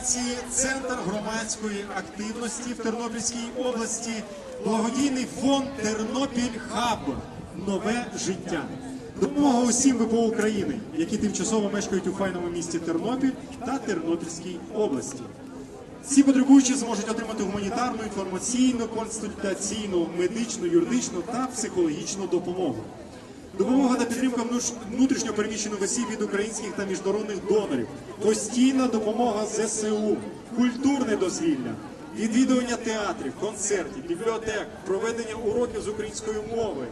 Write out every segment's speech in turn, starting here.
організації Центр громадської активності в Тернопільській області, благодійний фонд Тернопіль Хаб Нове життя. Допомога усім ВПО України, які тимчасово мешкають у файному місті Тернопіль та Тернопільській області. Всі потребуючі зможуть отримати гуманітарну, інформаційну, консультаційну, медичну, юридичну та психологічну допомогу. Допомога та підтримка внутрішньо переміщених осіб від українських та міжнародних донорів, постійна допомога ЗСУ, культурне дозвілля, відвідування театрів, концертів, бібліотек, проведення уроків з української мови,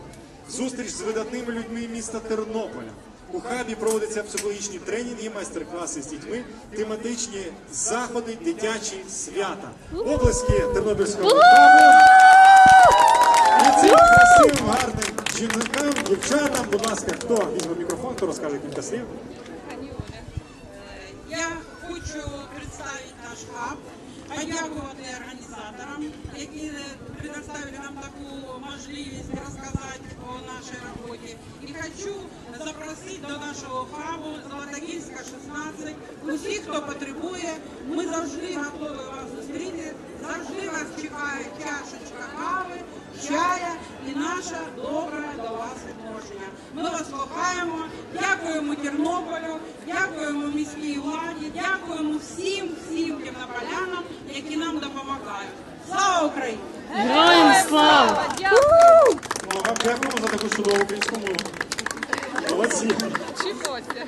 зустріч з видатними людьми міста Тернополя. У хабі проводяться психологічні тренінги, майстер-класи з дітьми, тематичні заходи, дитячі свята. Облески Тернопільського дівчатам, будь ласка, хто візьме мікрофон, хто розкаже кілька слів. Я хочу представити наш хаб, подякувати організаторам, які е, предоставили нам таку можливість розказати про нашій роботі. І хочу запросити до нашого хабу Золотогірська 16 усіх, хто потребує. Ми завжди готові вас зустріти, завжди вас чекає чашечка кави, чая і наше добре до вас. Ми вас кохаємо, дякуємо Тернополю, дякуємо міській владі, дякуємо всім, всім тернополянам, які нам допомагають. Слава Україні! Героям слава! Ну, вам дякуємо за таку чудову українську мову. Молодці. Чіпося.